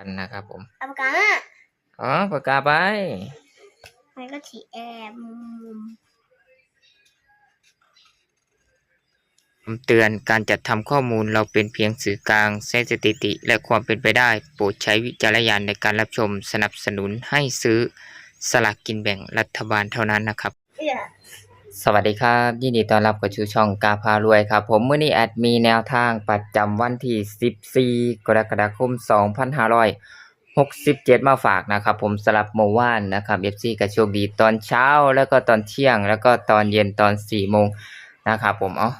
กันนะครับผมเอาปากกาอะอ๋อปากกาไปมันก็ฉีแอบมุมคำเตือนการจัดทำข้อมูลเราเป็นเพียงสื่อกลางใช้สถิติ และความเป็นไปได้ โปรดใช้วิจารณญาณในการรับชมสนับสนุนให้ซื้อสลากกินแบ่งรัฐบาลเท่านั้นนะครับเนี่ย สวัสดีครับ ยินดีต้อนรับเข้าสู่ช่องกาพารวยครับ ผมมื้อนี้แอดมีแนวทางประจำวันที่ 14 กรกฎาคม 2567 มาฝากนะครับ ผมสลับเมื่อวานนะครับ FC ก็โชคดีตอนเช้าแล้วก็ตอนเที่ยง แล้วก็ตอนเย็นตอน 4 โมงนะครับผมเอ๋อ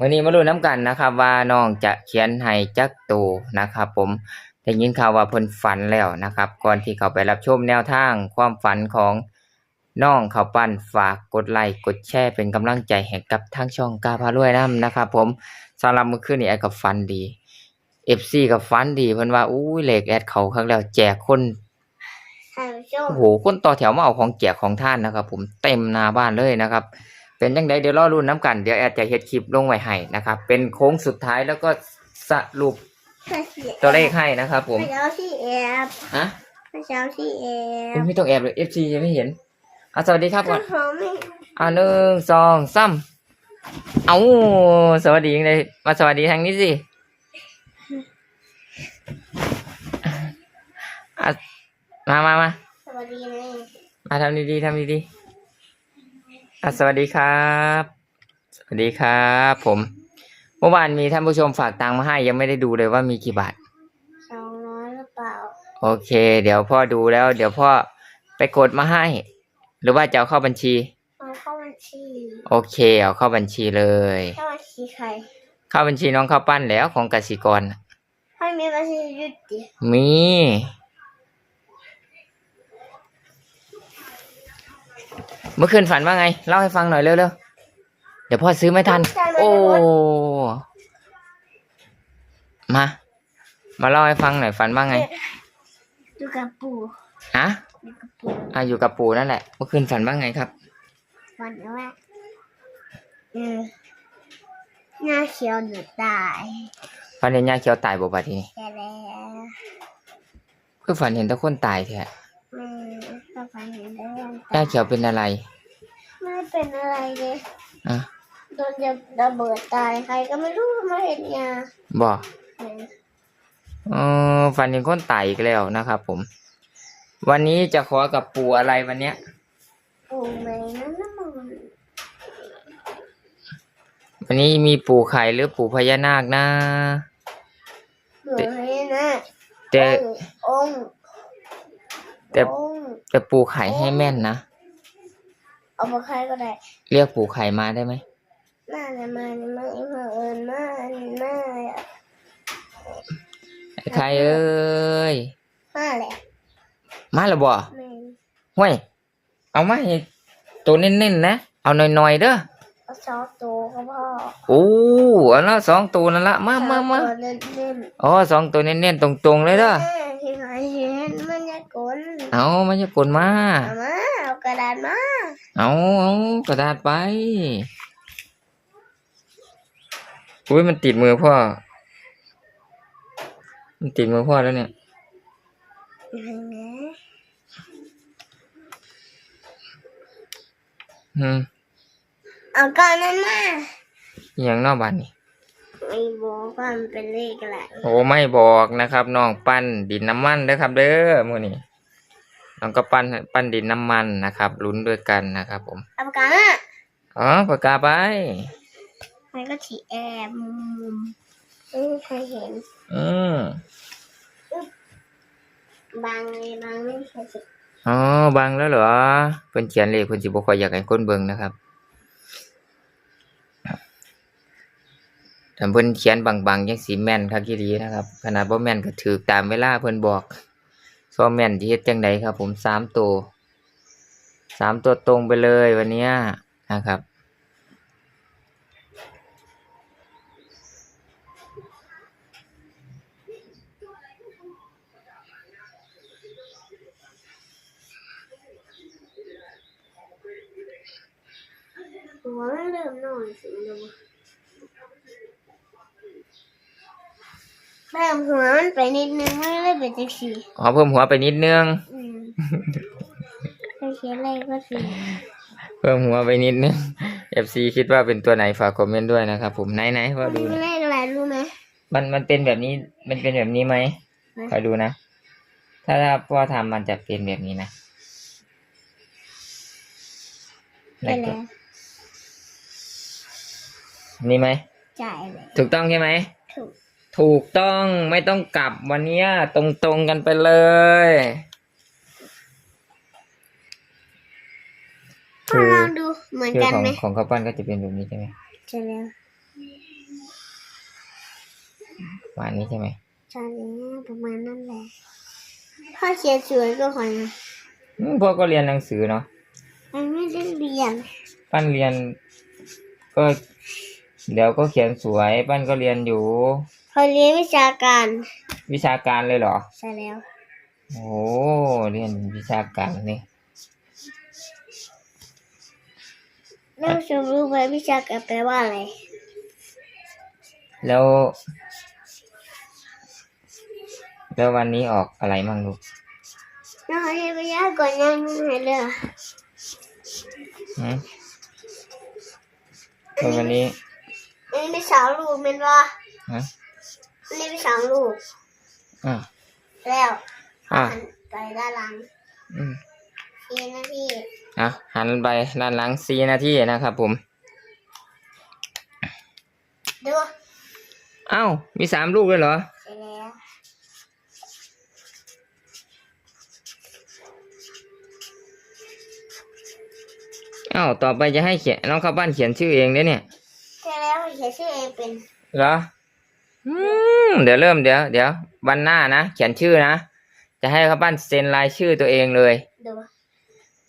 วันนี้มาลุ้นน้ำกันนะครับ ว่าน้องจะเขียนให้จักตูนะครับ ผมได้ยินข่าวว่าเพิ่นฝันแล้วนะครับ ก่อนที่เขาไปรับชมแนวทางความฝันของ น้องเขาวปั้นฝากกดไลค์กดแชร์เป็นกำลังใจให้กับทางช่องกาพารวยนํนะครับผมสำหรับเมื่อคืนนี้แอดกับฟันดี FC กับฟันดีเพิ่นว่าอู้ยเลขแอดเขาครั้งแล้วแจกคนท่านผู้ชมโอ้โหคนต่อแถวมาเอาของแจกของท่านนะครับ ผมเต็มหน้าบ้านเลยนะครับ เป็นจังไดเดี๋ยวรอรุ่นน้ำกันเดี๋ยวแอดจะเฮ็ดคลิปลงไว้ให้นะครับ เป็นโค้งสุดท้ายแล้วก็สรุปตัวเลขให้นะครับ ผมไม่เช้าที่แอบฮะไม่เช้าที่แอคุณบไม่ต้องแอบเลย FC ยังไม่เห็น อะสวัสดีครับก่อนพร้อมไหมอ่าหนึ่งสองสามเอาสวัสดียังไงมาสวัสดีทางนี้สิอะมามามาสวัสดีนะมาทำดีๆทำดีๆอะสวัสดีครับ สวัสดีครับ ผม เมื่อวานมีท่านผู้ชมฝากตังค์มาให้ ยังไม่ได้ดูเลยว่ามีกี่บาทสองร้อยหรือเปล่า โอเค เดี๋ยวพ่อดูแล้ว เดี๋ยวพ่อไปกดมาให้ หรือว่าจะเอาเข้าบัญชี เอาเข้าบัญชีโอเค เอาเข้าบัญชีเลย เข้าบัญชีใครเข้าบัญชีน้องข้าวปั้นแล้วของกสิกรน่ะให้มีบัญชียุติมี เมื่อคืนฝันว่าไง เล่าให้ฟังหน่อยเร็วๆ เดี๋ยวพ่อซื้อไม่ทัน โอ้ มา มาเล่าให้ฟังหน่อยฝันว่าไง ดูกับปู่ ฮะดูกับปู่ อะอยู่กับปู่นั่นแหละเมื่อคืนฝันว่าไงครับวันว่าเออหน้าเขียวหนูตายฝันเห็นยาเขียวตายบ่บัดทีนี้แค่แล้วคือฝันเห็นแต่คนตายแท้แม่ก็ฝันเห็นได้ยังยาเขียวเป็นอะไรไม่เป็นอะไรเลยอะโดนจะระเบิดตายใครก็ไม่รู้มาเห็นยาบ่เออเออฝันเห็นคนตายอีกแล้วนะครับ ผม วันนี้จะขอกับปู่อะไรวันเนี้ย ปู่ไหมนั่นน่ะมันวันนี้มีปู่ไข่หรือปู่พญานาคนะเหมือนให้นะแต่องค์แต่องค์แต่ปู่ไข่ให้แม่นนะ เอามาใครก็ได้เรียกปู่ไข่มาได้ไหมน่าจะมาไม่มาเอิญมาน่าไอ้ไข่เอ้ย มาแหละ มาแล้วบ่แม่ห้วยเอามาให้ตัวเน้นๆนะเอาหน่อยๆเด้อเอาซอสโตก็พ่อโอ้เอาละสองตัวนั่นละมามามาซอสตัวเล่นอ๋อสองตัวเน้นๆตรงๆเลยๆเด้อแม่ที่ไหนเห็นมันจะกลเอามันจะกดมาเอามาเอากระดาษมาเอาเอากระดาษไปอุ้ยมันติดมือพ่อ มันติดมือพ่อแล้วเนี่ยเห็นไหม อืมเอาก้อนนั้นมาอหย่างนอกบ้านนี่ ไม่บอกว่ามันเป็นเลขอะไรโอ้ไม่บอกนะครับน้องปั้นดินน้ำมันเด้อครับ เด้อมื้อนี้น้องก็ปั้นปั้นดินน้ำมันนะครับลุ้นด้วยกันนะครับ ผมเอาปากกามาอ๋อปากกาไปมันก็ฉีแอบมุมไม่มีใครเห็นอืมบางเลยบางไม่มีใครเห็น อ๋อบางแล้วเหรอเพิ่นเขียนเลขเพิ่นสิบ่ค่อยอยากให้คนเบิ่งนะครับถ้าเพิ่นเขียนบางๆยังสีแม่นคักอีหลีนะครับขนาดบ่แม่นก็ถือตามเวลาเพิ่นบอกซอแม่นสิเฮ็ดจังไดครับ ผมสามตัวสามตัวตรงไปเลยวันเนี้ยนะครับ หัวมันเริ่มหน่อยสิดูเพิ่มหัวมันไปนิดนึงไม่ได้เป็นจังสีอ๋อเพิ่มหัวไปนิดนึงอืมไปเขียนเลขก็สี่เพิ่มหัวไปนิดนึง FC คิดว่าเป็นตัวไหนฝากคอมเมนต์ด้วยนะครับผมไหนไหนว่าดูหน่อยเลขอะไรรู้ไหม มันมันเป็นแบบนี้มันเป็นแบบนี้ไหมไหนคอยดูนะ ถ้าถ้าพ่อทำมันจะเป็นแบบนี้นะไปแล้ว นี่ไหมจ่ายเลยถูกต้องใช่ไหมถูกถูกต้องไม่ต้องกลับวันเนี้ยตรงๆกันไปเลยพ่อลองดูเหมือนคือกันของไหมของข้าวปั้นก็จะเป็นแบบนี้ใช่ไหมใช่แล้วประมาณนี้ใช่ไหมใช่แล้วประมาณนั้นแหละพ่อเขียนสวยก็ขอนะอืมพ่อก็เรียนหนังสือเนาะมันไม่ได้เรียนปั้นเรียนก็ เดี๋ยวก็เขียนสวยปั้นก็เรียนอยู่พอเรียนวิชาการวิชาการเลยเหรอ ใช่แล้ว โอ้เรียนวิชาการนี่แล้วชมรู้ไหมวิชาการแปลว่าอะไร แล้ว แล้ววันนี้ออกอะไรมั่งลูกน้องเรียนวิชาก่อนยังไม่เลยหืมแล้ววันนี้อั นนี้เป็นสาวลูกเป็นว่าฮะอันนี้เป็นสาวลูก อ่า แล้วอ่า หันไปด้านหลังอืมทีนาทีอะหันไปด้านหลังสี่นาทีนะครับผม ดูเอ้า มีสามลูกเลยเหรอใช่แล้วเอ้า ต่อไปจะให้เขียนน้องข้าวปั้นเขียนชื่อเองเด้เนี่ย ใช่แล้วเขียนชื่อเองเป็นเหรออืมเดี๋ยวเริ่มเดี๋ยวเดี๋ยววันหน้านะเขียนชื่อนะจะให้ข้าวปั้นเซ็นลายชื่อตัวเองเลย ดู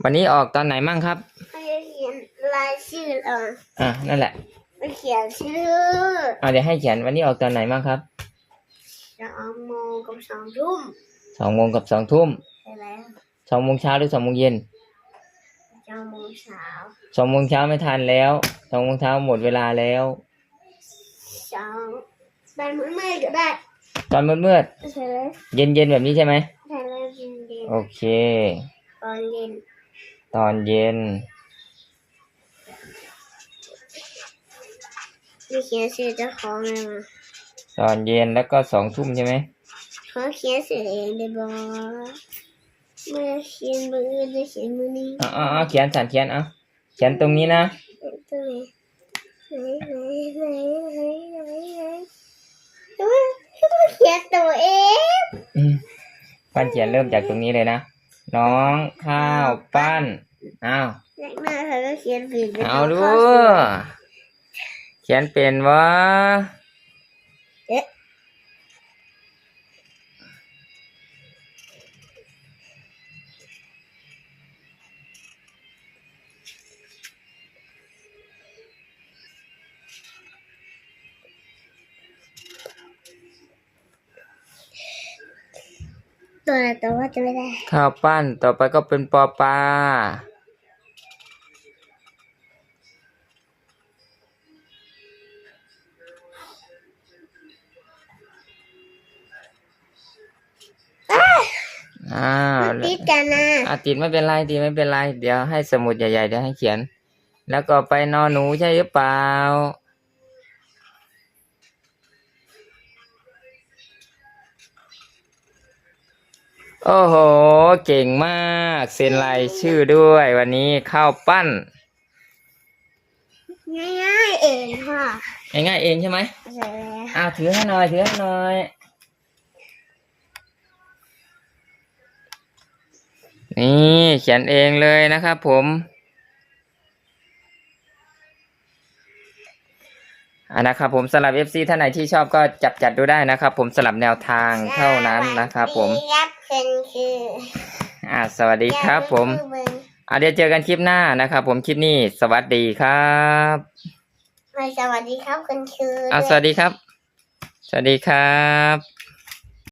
วันนี้ออกตอนไหนมั่งครับให้เขียนลายชื่อเอออะนั่นแหละไปเขียนชื่อเอาเดี๋ยวให้เขียนวันนี้ออกตอนไหนมั่งครับสองโมงกับสองทุ่มสองโมงกับสองทุ่มใช่แล้วสองโมงเช้าหรือสองโมงเย็นสองโมงเช้า สองโมงเช้าไม่ทันแล้วสองโมงเช้าหมดเวลาแล้วสองเป็นมือมืดก็ได้ตอนมืดใช่แล้วๆเย็นๆแบบนี้ใช่ไหมใช่แล้วเย็นเย็นโอเค ตอนเย็น ตอนเย็นมีเขียนชื่อเจ้าของเลยมาตอนเย็นแล้วก็สองทุ่มใช่ไหมเขาเขียนชื่อเองได้บอกเมื่อเขียนมืออื่นจะเขียนมือนี้เอ๋อาเอาเขียนสันเขียนเอา เขียนตรงนี้นะตรงไหนไหนไหนไหนไหนไหนไหนดูว่าเขียนตัวเองอืมปั้นเขียนเริ่มจากตรงนี้เลยนะ น้องข้าวปั้น อ้าว แรกหน้าเธอก็เขียนผิดเอาดู เขียนเป็นวะ ตัวอะไรตัวว่าจะไม่ได้ข้าวปั้นต่อไปก็เป็นปอปลาอ้าวติดกันนะอาติดไม่เป็นไรติดไม่เป็นไร เดี๋ยวให้สมุดใหญ่ๆเดี๋ยวให้เขียน แล้วก็ไปนอนหนูใช่หรือเปล่า โอ้โห เก่งมากเซ็นลายชื่อด้วยวันนี้ข้าวปั้น ง่ายๆเองค่ะง่ายๆเองใช่ไหมเสร็จแล้วอ้าวถือให้หน่อยถือให้หน่อย นี่เขียนเองเลยนะครับผม อ่านะครับผมสำหรับ FC ท่านไหนที่ชอบก็จับจัดดูได้นะครับ ผมสลับแนวทางเท่านั้นนะครับผมสวัสดีครับเป็นคืออ่าสวัสดีครับ ผมอ่าเดี๋ยวเจอกันคลิปหน้านะครับผมคลิปนี้สวัสดีครับไม่สวัสดีครับคุณคืออ่าสวัสดีครับ สวัสดีครับ